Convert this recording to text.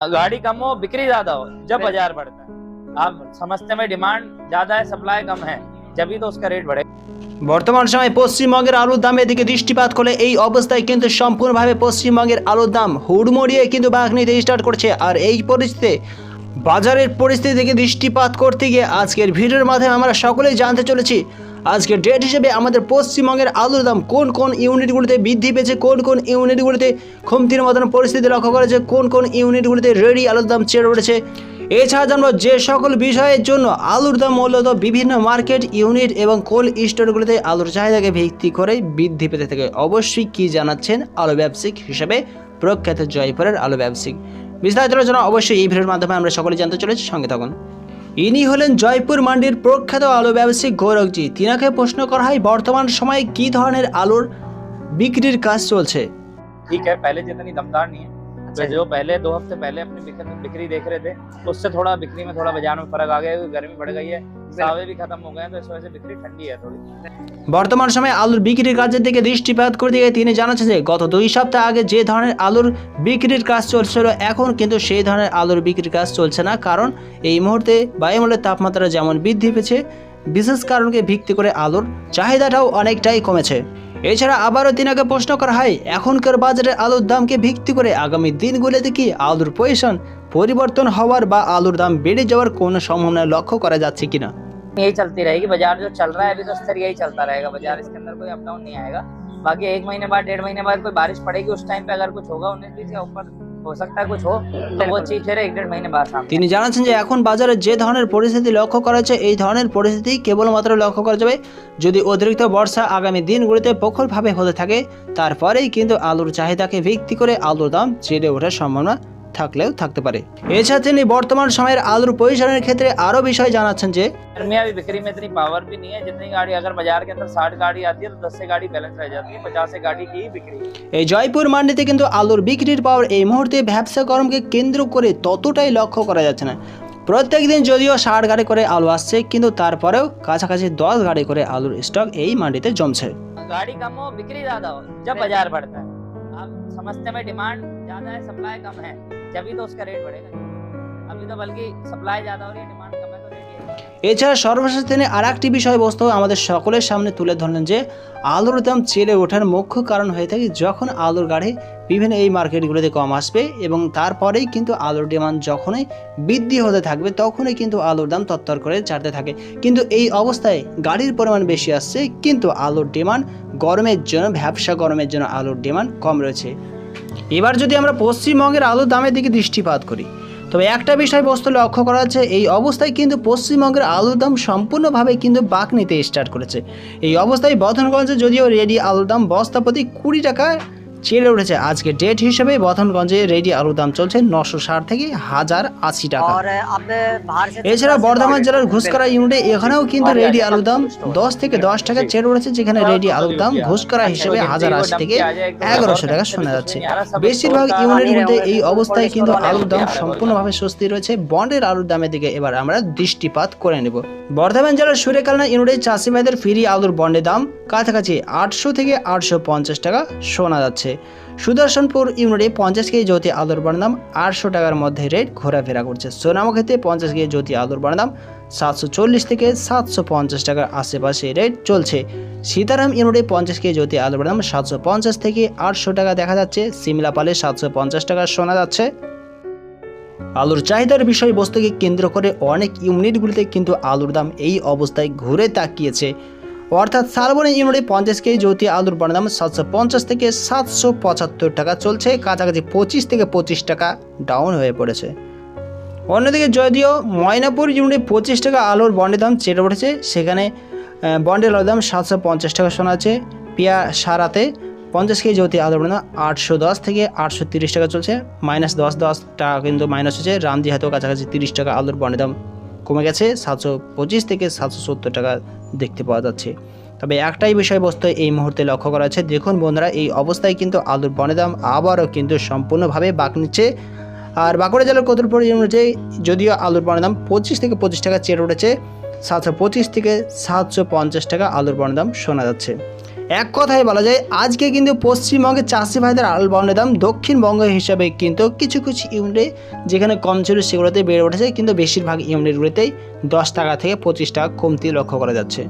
गाड़ी कम हो बिक्री ज्यादा हो जब बाजार बढ़ता है आप समझते में डिमांड ज्यादा है सप्लाई कम है जब ही तो उसका रेट बढ़ेगा বর্তমান সময়ে পশ্চিমবঙ্গের আলুর দামের দিকে দৃষ্টিপাত করলে এই অবস্থায় কিন্তু সম্পূর্ণভাবে পশ্চিমবঙ্গের আলুর দাম হুড়মড়িয়ে কিন্তু বাঘ নিতে স্টার্ট করছে আর এই পরিস্থিতিতে বাজারের পরিস্থিতি থেকে দৃষ্টিপাত করতে গিয়ে আজকের ভিডিওর মাধ্যমে আমরা সকলেই জানতে চলেছি আজকের ডেট হিসেবে আমাদের পশ্চিমবঙ্গের আলুর দাম কোন কোন ইউনিটগুলিতে বৃদ্ধি পেয়েছে, কোন কোন ইউনিটগুলিতে কমতির মতন পরিস্থিতি লক্ষ্য করেছে, কোন কোন ইউনিটগুলিতে রেডি আলুর দাম চেড়ে উঠেছে? এছাড়া জানব যে সকল বিষয়ের জন্য আলুর দাম মূলত বিভিন্ন মার্কেট ইউনিট এবং কোল্ড স্টোরগুলিতে আলুর চাহিদাকে ভিত্তি করে বৃদ্ধি পেতে থাকে। অবশ্যই কি জানাচ্ছেন আলু ব্যবসায়িক হিসেবে প্রখ্যাত জয়পুরের আলু ব্যবসায়িক? বিস্তারিত আলোচনা অবশ্যই এই ভিডিওর মাধ্যমে আমরা সকলে জানতে চলেছি। সঙ্গে থাকুন। ইনি হলেন জয়পুর মান্ডির প্রখ্যাত আলু ব্যবসায়ী গৌরবজি। তিনাকে প্রশ্ন করা হয়, বর্তমান সময়ে কি ধরনের আলুর বিক্রির কাজ চলছে? ঠিক হ্যাঁ পেলে যেতনি দমদার নিয়ে। जो पहले दो हफ्ते पहले अपनी बिक्री- बिक्री देख रहे थे उससे थोड़ा बिक्री में थोड़ा बाजार में फर्क आ गया है, क्योंकि गर्मी बढ़ गई है सावे भी खत्म हो गए हैं तो इस वजह से बिक्री ठंडी है थोड़ी বর্তমান সময়ে আলুর বিক্রির কাজের দিকে দৃষ্টিপাত করতে গিয়ে তিনি জানাচ্ছেন যে গত দুই সপ্তাহ আগে যে ধরনের আলুর বিক্রির কাজ চলছিল এখন কিন্তু সেই ধরনের আলুর বিক্রির কাজ চলছে না কারণ এই মুহূর্তে বায়ুমণ্ডলের তাপমাত্রা যেমন বৃদ্ধি পেয়েছে বিশেষ কারণকে ভিত্তি করে আলুর চাহিদাটাও অনেকটাই কমেছে এছাড়া আবারও তিনাকে প্রশ্ন করা হয় এখনকার বাজারে আলুর দামকে ভিত্তি করে আগামী দিনগুলিতে কি আলুর পজিশন পরিবর্তন হওয়ার বা আলুর দাম বেড়ে যাওয়ার কোনো সম্ভাবনা লক্ষ্য করা যাচ্ছে কিনা यही चलती रहेगी बाजार जो चल रहा है अभी तो स्तर यही चलता रहेगा बाजार इसके अंदर कोई अप डाउन नहीं आएगा बाकी एक महीने बाद डेढ़ महीने बाद कोई बारिश पड़ेगी उस टाइम पे अगर कुछ होगा उन्नीस बीस या ऊपर हो सकता है कुछ हो तो वो चीज फिर एक डेढ़ महीने बाद सामने তিনি জানাচ্ছেন যে এখন বাজারে যে ধরনের পরিস্থিতি লক্ষ্য করা যাচ্ছে এই ধরনের পরিস্থিতি কেবলমাত্র লক্ষ্য করা যাবে যদি অতিরিক্ত বর্ষা আগামী দিনগুলিতে প্রখরভাবে হতে থাকে তারপরেই কিন্তু আলুর চাহিদাকে ভিত্তি করে আলুর দাম চেড়ে ওঠার সম্ভাবনা থাকলেও থাকতে পারে এছাড়া তিনি বর্তমান সময়ের আলুর পজিশনের ক্ষেত্রে আরও বিষয় জানাচ্ছেন যে गर्मियाँ भी बिक्री में इतनी पावर भी नहीं है जितनी गाड़ी अगर बाजार के अंदर साठ गाड़ी आती है तो दस से गाड़ी बैलेंस रह जाती है पचास से गाड़ी की ही बिक्री है। এই জয়পুর মান্ডিতে কিন্তু আলুর বিক্রির পাওয়ার এই মুহূর্তে ব্যবসা গরমকে কেন্দ্র করে ততটাই লক্ষ্য করা যাচ্ছে না প্রত্যেক দিন যদিও ষাট গাড়ি করে আলু আসছে কিন্তু তারপরেও কাছাকাছি দশ গাড়ি করে আলুর স্টক এই মান্ডিতে জমছে गाड़ी कम हो बिक्री ज्यादा हो जब बाजार बढ़ता है आप समझते में डिमांड ज्यादा है सप्लाई कम है जब ही तो उसका रेट बढ़ेगा अभी तो बल्कि सप्लाई ज्यादा हो रही है डिमांड कम है तो रेट ये এছাড়া সর্বশেষ তিনি আর একটি বিষয়বস্তু আমাদের সকলের সামনে তুলে ধরলেন যে আলুর দাম চেলে ওঠার মুখ্য কারণ হয়ে থাকে যখন আলুর গাড়ি বিভিন্ন এই মার্কেটগুলোতে কম আসবে এবং তারপরেই কিন্তু আলুর ডিমান্ড যখনই বৃদ্ধি হতে থাকবে তখনই কিন্তু আলুর দাম তত্তর করে চাড়তে থাকে কিন্তু এই অবস্থায় গাড়ির পরিমাণ বেশি আসছে কিন্তু আলুর ডিমান্ড গরমের জন্য ব্যবসা গরমের জন্য আলুর ডিমান্ড কম রয়েছে এবার যদি আমরা পশ্চিমবঙ্গের আলুর দামের দিকে দৃষ্টিপাত করি, তবে একটা বিষয়বস্তু লক্ষ্য করা যাচ্ছে, এই অবস্থায় কিন্তু পশ্চিমবঙ্গের আলুর দাম সম্পূর্ণভাবে কিন্তু বাঁক নিতে স্টার্ট করেছে। এই অবস্থায় বথনগঞ্জে যদিও রেডি আলুর দাম বস্তা প্রতি কুড়ি টাকা চেড়ে উঠেছে আজকে ডেট হিসেবে বথনগঞ্জে রেডি আলুর দাম চলছে নশো ষাট থেকে হাজার আশি টাকা। এছাড়া বর্ধমান জেলার ঘুষকরা ইউনিটে এখানেও কিন্তু আচ্ছা, রেডি আলুর দাম আচ্ছা। আচ্ছা, দশ থেকে দশ টাকা চেড়ে উঠেছে যেখানে রেডি আলুর দাম ঘুষকরা হিসেবে হাজার আশি থেকে এগারোশো টাকা শোনা যাচ্ছে। বেশিরভাগ ইউনিটের মধ্যে এই অবস্থায় কিন্তু আলুর দাম সম্পূর্ণভাবে স্বস্তি রয়েছে। বন্ডের আলুর দামের দিকে এবার আমরা দৃষ্টিপাত করে নেব। বর্ধমান জেলার সুরেকালনা ইউনিটে চাষি মেয়েদের ফিরি আলুর বন্ডের দাম কাছাকাছি আটশো থেকে আটশো পঞ্চাশ টাকা শোনা যাচ্ছে। সুদর্শনপুর ইউনিটে পঞ্চাশ কেজি জ্যোতি আলুর বন্ডের দাম আটশো টাকার মধ্যে রেট ঘোরাফেরা করছে। সোনামুখীতে পঞ্চাশ কেজি জ্যোতি আলুর বন্ডের দাম সাতশো চল্লিশ থেকে সাতশো পঞ্চাশ টাকার আশেপাশে রেট চলছে। সীতারাম ইউনিটে পঞ্চাশ কেজি জ্যোতি আলুর দাম সাতশো পঞ্চাশ থেকে আটশো টাকা দেখা যাচ্ছে। সিমলাপালে সাতশো পঞ্চাশ টাকা শোনা যাচ্ছে। আলুর চাহিদার বিষয়বস্তুকে কেন্দ্র করে অনেক ইউনিটগুলিতে কিন্তু আলুর দাম এই অবস্থায় ঘুরে তাকিয়েছে। অর্থাৎ সালবনে ইউনিটে পঞ্চাশ কেজি জ্যোতি আলুর বড় দাম সাতশো পঞ্চাশ থেকে সাতশো পঁচাত্তর টাকা চলছে। কাছাকাছি পঁচিশ থেকে পঁচিশ টাকা ডাউন হয়ে পড়েছে। অন্যদিকে যদিও ময়নাপুর ইউনিটে পঁচিশ টাকা আলুর বন্ডের দাম চেটে উঠেছে সেখানে বন্ডের আলুর দাম সাতশো পঞ্চাশ টাকা শোনা আছে পিয়া সারাতে পঞ্চাশ কেজি জ্যোতি আলুর বন্ডের দাম আটশো দশ থেকে আটশো তিরিশ টাকা চলছে। মাইনাস দশ দশ টাকা কিন্তু মাইনাস হচ্ছে। রামদি হাতেও কাছাকাছি তিরিশ টাকা আলুর বন্ডের দাম কমে গেছে সাতশো পঁচিশ থেকে সাতশো সত্তর টাকা দেখতে পাওয়া যাচ্ছে। তবে একটাই বিষয়বস্তু এই মুহূর্তে লক্ষ্য করা হচ্ছে। দেখুন বন্ধুরা, এই অবস্থায় কিন্তু আলুর বনের দাম আবারও কিন্তু সম্পূর্ণভাবে বাঁক নিচ্ছে। আর বাঁকুড়া জেলার কতুলপুর অনুযায়ী যদিও আলুর বনের দাম পঁচিশ থেকে পঁচিশ টাকা চেয়ে উঠেছে, সাতশো পঁচিশ থেকে সাতশো পঞ্চাশ টাকা আলুর বনের দাম শোনা যাচ্ছে। এক কথায় বলা যায়, আজকে কিন্তু পশ্চিমবঙ্গে চাষি ভাইদের আল বাউনের দাম দক্ষিণবঙ্গ হিসাবে কিন্তু কিছু কিছু ইউনিটে যেখানে কম ছিল সেগুলোতে বেড়ে উঠেছে, কিন্তু বেশিরভাগ ইউনিটগুলিতেই দশ টাকা থেকে পঁচিশ টাকা কমতি লক্ষ্য করা যাচ্ছে।